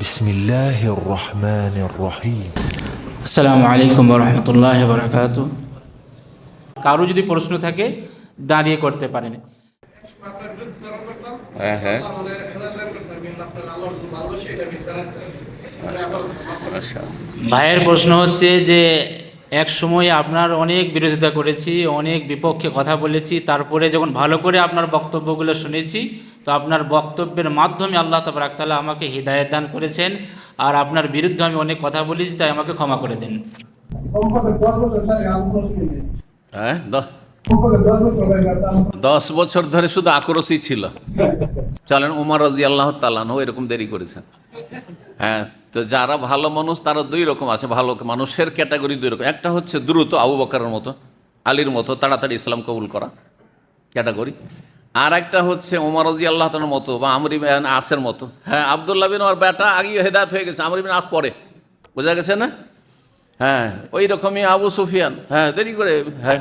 بسم الله الرحمن الرحيم আসসালামু আলাইকুম রহমতুল্লাহ বারাকাতু কারো যদি প্রশ্ন থাকে দাঁড়িয়ে করতে পারেন হ্যাঁ হ্যাঁ আচ্ছা ভাইয়ের প্রশ্ন হচ্ছে যে এক সময় আপনার অনেক বিরোধিতা করেছি অনেক বিপক্ষে কথা বলেছি তারপরে যখন ভালো করে আপনার বক্তব্যগুলো শুনেছি তো আপনার বক্তব্যের মাধ্যমে আল্লাহ তালা আমাকে হৃদায়ত দান করেছেন। আর আপনার বিরুদ্ধে আমি অনেক কথা বলেছি, তাই আমাকে ক্ষমা করে দেন। হ্যাঁ দশ বছর ধরে শুধু আক্রোশই ছিল। চলেন উমর রাজি আল্লাহ তালানো এরকম দেরি করেছেন। হ্যাঁ তো যারা ভালো মানুষ তারা দুই রকম আছে, ভালো মানুষের ক্যাটাগরি দুই রকম। একটা হচ্ছে দ্রুত আবু বকারের মতো, আলীর মতো, তাড়াতাড়ি ইসলাম কবুল করা ক্যাটাগরি। আর একটা হচ্ছে ওমর রাজি আল্লাহ মতো বা আমরি আসের মতো। হ্যাঁ আবদুল্লাহ বিন ওর বেটা আগে হেদায়ত হয়ে গেছে, আমরি বিন আস পরে। বোঝা গেছে না? হ্যাঁ ওই রকমই আবু সুফিয়ান। হ্যাঁ দেরি করে হ্যাঁ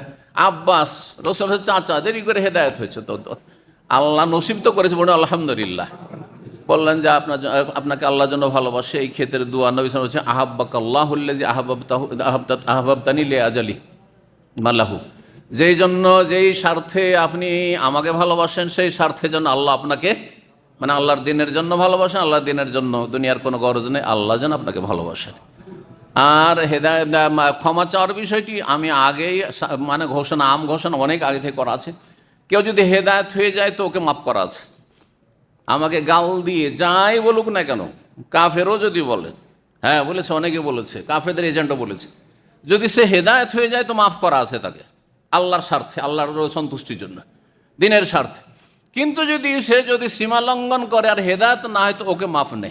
আব্বাস, রসুলের চাচা, দেরি করে হেদায়ত হয়েছে তো আল্লাহ নসিব তো করেছে বলে আলহামদুলিল্লাহ। বললেন যে আপনার আপনাকে আল্লাহর জন্য ভালোবাসে, এই ক্ষেত্রে দোয়া নবী সালাম হচ্ছে আহাব্বাক আল্লাহ যে আহাবতানি লে আজালি মাল্লাহু যেই জন্য যেই স্বার্থে আপনি আমাকে ভালোবাসেন, সেই স্বার্থের জন্য আল্লাহ আপনাকে মানে আল্লাহর দিনের জন্য ভালোবাসেন, আল্লাহর দিনের জন্য দুনিয়ার কোনো গরজ নেই, আল্লাহ যেন আপনাকে ভালোবাসেন আর হেদায় ক্ষমা চাওয়ার বিষয়টি আমি আগেই মানে ঘোষণা, আম ঘোষণা অনেক আগে থেকে করা আছে। কেউ যদি হেদায়ত হয়ে যায় তো ওকে মাফ করা আছে। আমাকে গাল দিয়ে যাই বলুক না কেন, কাফেরও যদি বলে হ্যাঁ বলেছে, অনেকে বলেছে, কাফেরদের এজেন্টও বলেছে। যদি সে হেদায়ত হয়ে যায় তো মাফ করা আছে তাকে। আল্লাহর স্বার্থে আল্লাহর সন্তুষ্টির জন্য দিনের স্বার্থে। কিন্তু যদি সে যদি সীমা লঙ্ঘন করে আর হেদায়ত না হয় তো ওকে মাফ নেই।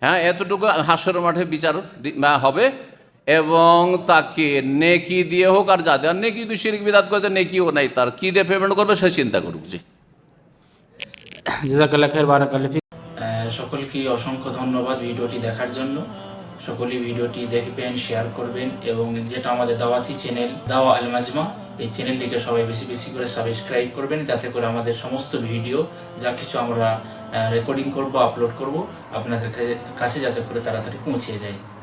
হ্যাঁ এতটুকু হাসর মাঠে বিচার দি- হবে। এবং তাকে নেকি দিয়ে হোক আর যাতে আর নেকি তুই শিরিক বিদাত করতে নেকিও নাই তার। কী দিয়ে পেমেন্ট করবে সে চিন্তা করুক জি। সকলকে অসংখ্য ধন্যবাদ ভিডিওটি দেখার জন্য। সকলেই ভিডিওটি দেখবেন শেয়ার করবেন এবং যেটা আমাদের দাওয়াতি চ্যানেল দাওয়া আল মাজমা এই চ্যানেলটিকে সবাই বেশি বেশি করে সাবস্ক্রাইব করবেন, যাতে করে আমাদের সমস্ত ভিডিও, যা কিছু আমরা রেকর্ডিং করব আপলোড করব, আপনাদের কাছে- যাতে করে তাড়াতাড়ি পৌঁছে যায়।